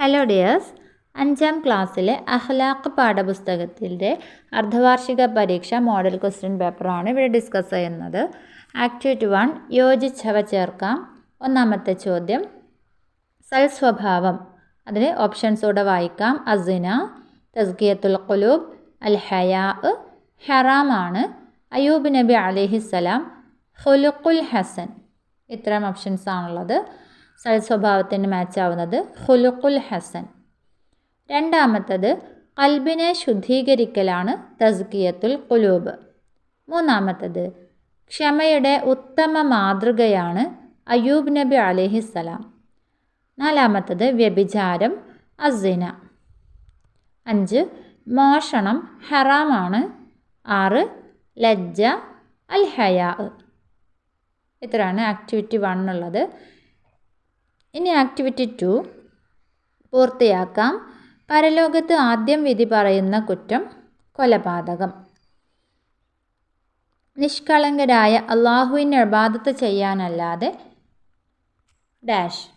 Hello dears അഞ്ചാം ക്ലാസ്സിലെ അഹ്ലാഖ് പാഠപുസ്തകത്തിന്റെ അർദ്ധവാർഷിക പരീക്ഷ മോഡൽ ക്വസ്റ്റ്യൻ പേപ്പറാണ് ഇവിടെ ഡിസ്കസ് ചെയ്യുന്നത്. ആക്ടിവിറ്റി വൺ യോജിച്ചവ ചേർക്കാം. ഒന്നാമത്തെ ചോദ്യം സൽ സൽസ്വഭാവം അതിന് ഓപ്ഷൻസോടെ വായിക്കാം. അസിന തസ്കിയത്തുൽ ഖുലൂബ് അൽ ഹയാ ഹറാമാണ് അയൂബ് നബി അലിഹിസ്സലാം ഹുലുഖുൽ ഹസൻ. ഇത്തരം ഓപ്ഷൻസ് ആണുള്ളത്. സൽസ്വഭാവത്തിന് മാച്ച് ആവുന്നത് ഹുലുഖുൽ ഹസൻ. രണ്ടാമത്തത് കൽബിനെ ശുദ്ധീകരിക്കലാണ് തസ്കിയത്തുൽ കുലൂബ് മൂന്നാമത്തത് ക്ഷമയുടെ ഉത്തമ മാതൃകയാണ് അയ്യൂബ് നബി അലിഹിസ്സലാം നാലാമത്തത് വ്യഭിചാരം അസിന അഞ്ച് മോഷണം ഹറാമാണ്. ആറ് ലജ്ജ അൽ ഹയാ ഇത്രയാണ് ആക്ടിവിറ്റി വൺ ഉള്ളത്. ഇനി ആക്ടിവിറ്റി ടു പൂർത്തിയാക്കാം. പരലോകത്ത് ആദ്യം വിധി പറയുന്ന കുറ്റം കൊലപാതകം. നിഷ്കളങ്കരായ അള്ളാഹുവിന്റെ അബാധത്ത് ചെയ്യാനല്ലാതെ ഡാഷ്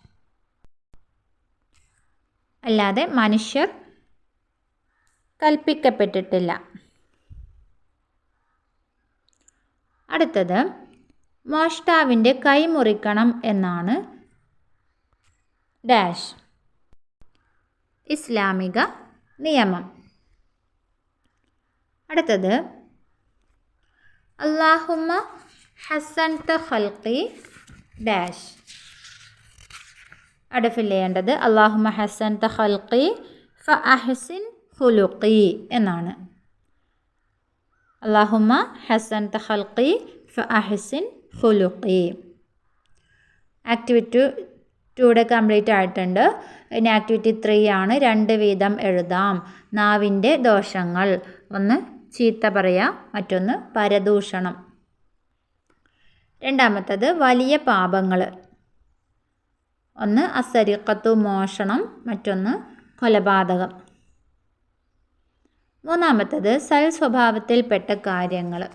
അല്ലാതെ മനുഷ്യർ കൽപ്പിക്കപ്പെട്ടിട്ടില്ല. അടുത്തത് മോഷ്ടാവിന്റെ കൈ മുറിക്കണം എന്നാണ് ഡാഷ്. ഇസ്ലാമിക നിയമം. അടുത്തത് അള്ളാഹുമ്മ ഹസൻ ത ഖൽക്കി ഡാഷ്. അവിടെ ചെയ്യേണ്ടത് അള്ളാഹുമ്മ ഹസൻ ത ഖൽക്കി ഫ അഹസിൻ ഹുലുക്കി എന്നാണ്. അള്ളാഹുമ ഹസൻ ത ഖൽക്കി ഫ അഹസിൻ ഹുലുക്കി ആക്ടിവിറ്റി ടൂടെ കംപ്ലീറ്റ് ആയിട്ടുണ്ട്. ഇനി ആക്ടിവിറ്റി ത്രീ ആണ്. രണ്ട് വീതം എഴുതാം. നാവിന്റെ ദോഷങ്ങൾ. ഒന്ന് ചീത്ത പറയുക മറ്റൊന്ന് പരദൂഷണം. രണ്ടാമത്തത് വലിയ പാപങ്ങൾ. ഒന്ന് അസരിക്കത്തു മോഷണം. മറ്റൊന്ന് കൊലപാതകം. മൂന്നാമത്തത് സൽ സ്വഭാവത്തിൽപ്പെട്ട കാര്യങ്ങൾ.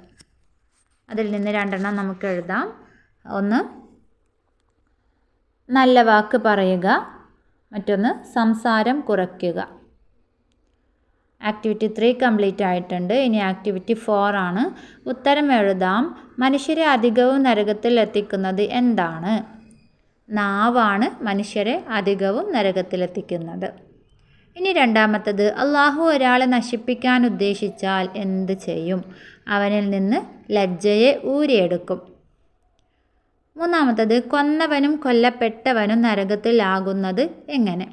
അതിൽ നിന്ന് രണ്ടെണ്ണം നമുക്ക് എഴുതാം. ഒന്ന് നല്ല വാക്ക് പറയുക. മറ്റൊന്ന് സംസാരം കുറയ്ക്കുക. ആക്ടിവിറ്റി ത്രീ കംപ്ലീറ്റ് ആയിട്ടുണ്ട്. ഇനി ആക്ടിവിറ്റി ഫോർ ആണ്. ഉത്തരം എഴുതാം. മനുഷ്യരെ അധികവും നരകത്തിൽ എത്തിക്കുന്നത് എന്താണ്? നാവാണ് മനുഷ്യരെ അധികവും നരകത്തിലെത്തിക്കുന്നത് ഇനി രണ്ടാമത്തത് അള്ളാഹു ഒരാളെ നശിപ്പിക്കാൻ ഉദ്ദേശിച്ചാൽ എന്ത് ചെയ്യും? അവനിൽ നിന്ന് ലജ്ജയെ ഊരിയെടുക്കും. മൂന്നാമത്തത് കൊന്നവനും കൊല്ലപ്പെട്ടവനും നരകത്തിലാകുന്നത് എങ്ങനെ?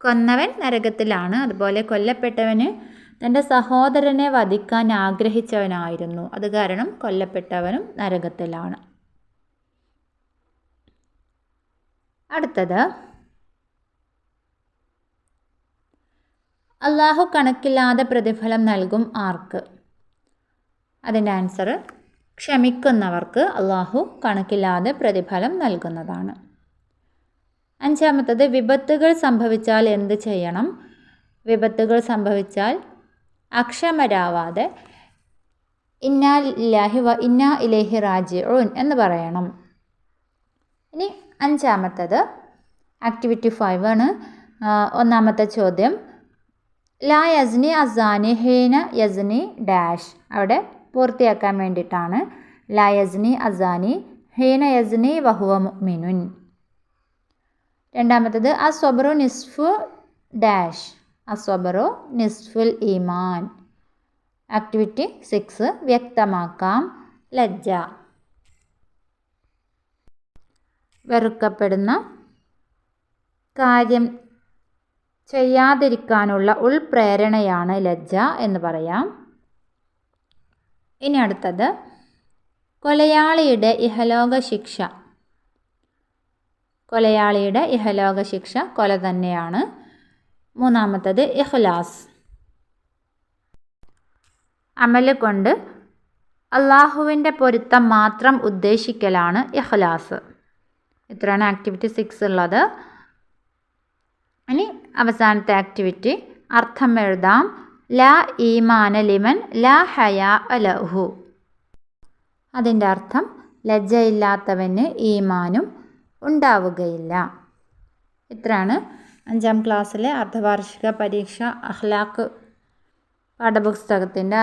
കൊന്നവൻ നരകത്തിലാണ്. അതുപോലെ കൊല്ലപ്പെട്ടവന് തന്റെ സഹോദരനെ വധിക്കാൻ ആഗ്രഹിച്ചവനായിരുന്നു. അത് കാരണം കൊല്ലപ്പെട്ടവനും നരകത്തിലാണ്. അടുത്തത് അള്ളാഹു കണക്കില്ലാതെ പ്രതിഫലം നൽകും ആർക്ക്? അതിന്റെ ആൻസർ ക്ഷമിക്കുന്നവർക്ക് അള്ളാഹു കണക്കില്ലാതെ പ്രതിഫലം നൽകുന്നതാണ്. അഞ്ചാമത്തത് വിപത്തുകൾ സംഭവിച്ചാൽ എന്ത് ചെയ്യണം? വിപത്തുകൾ സംഭവിച്ചാൽ അക്ഷമരാവാതെ ഇന്നാ ഇല്ലാഹി വ ഇന്നാ ഇലേഹി റാജിഊൻ എന്ന് പറയണം. ഇനി അഞ്ചാമത്തത് ആക്ടിവിറ്റി ഫൈവ് ആണ്. ഒന്നാമത്തെ ചോദ്യം ലാ യസ്നി അസാനി ഹീന യസ്നി ഡാഷ്. അവിടെ പൂർത്തിയാക്കാൻ വേണ്ടിയിട്ടാണ്. ലാ യസ്നി അസാനി ഹീന യസ്നി വഹുവ മുഅ്മിനുൻ. രണ്ടാമത്തത് അസ്വബറു നിസ്ഫു ഡാഷ്. അസ്വബറു നിസ്ഫുൽ ഈമാൻ. ആക്ടിവിറ്റി സിക്സ് വ്യക്തമാക്കാം. ലജ്ജ. വെറുക്കപ്പെടുന്ന കാര്യം ചെയ്യാതിരിക്കാനുള്ള ഉൾപ്രേരണയാണ് ലജ്ജ എന്ന് പറയാം. ഇനി അടുത്തത് കൊലയാളിയുടെ ഇഹലോക ശിക്ഷ. കൊലയാളിയുടെ ഇഹലോക ശിക്ഷ കൊല തന്നെയാണ്. മൂന്നാമത്തത് ഇഖ്ലാസ്. അമൽ കൊണ്ട് അള്ളാഹുവിന്റെ പൊരുത്തം മാത്രം ഉദ്ദേശിക്കലാണ് ഇഖ്ലാസ്. ഇത്രയാണ് ആക്ടിവിറ്റി സിക്സ് ഉള്ളത്. ഇനി അവസാനത്തെ ആക്ടിവിറ്റി അർത്ഥം എഴുതാം. ല ഈമാന ലിമൻ ല ഹയാ അലഹു. അതിന്റെ അർത്ഥം ലജ്ജയില്ലാത്തവന് ഈമാനും ഉണ്ടാവുകയില്ല. ഇത്രയാണ് അഞ്ചാം ക്ലാസ്സിലെ അർദ്ധവാർഷിക പരീക്ഷ അഹ്ലാഖ് പാഠപുസ്തകത്തിന്റെ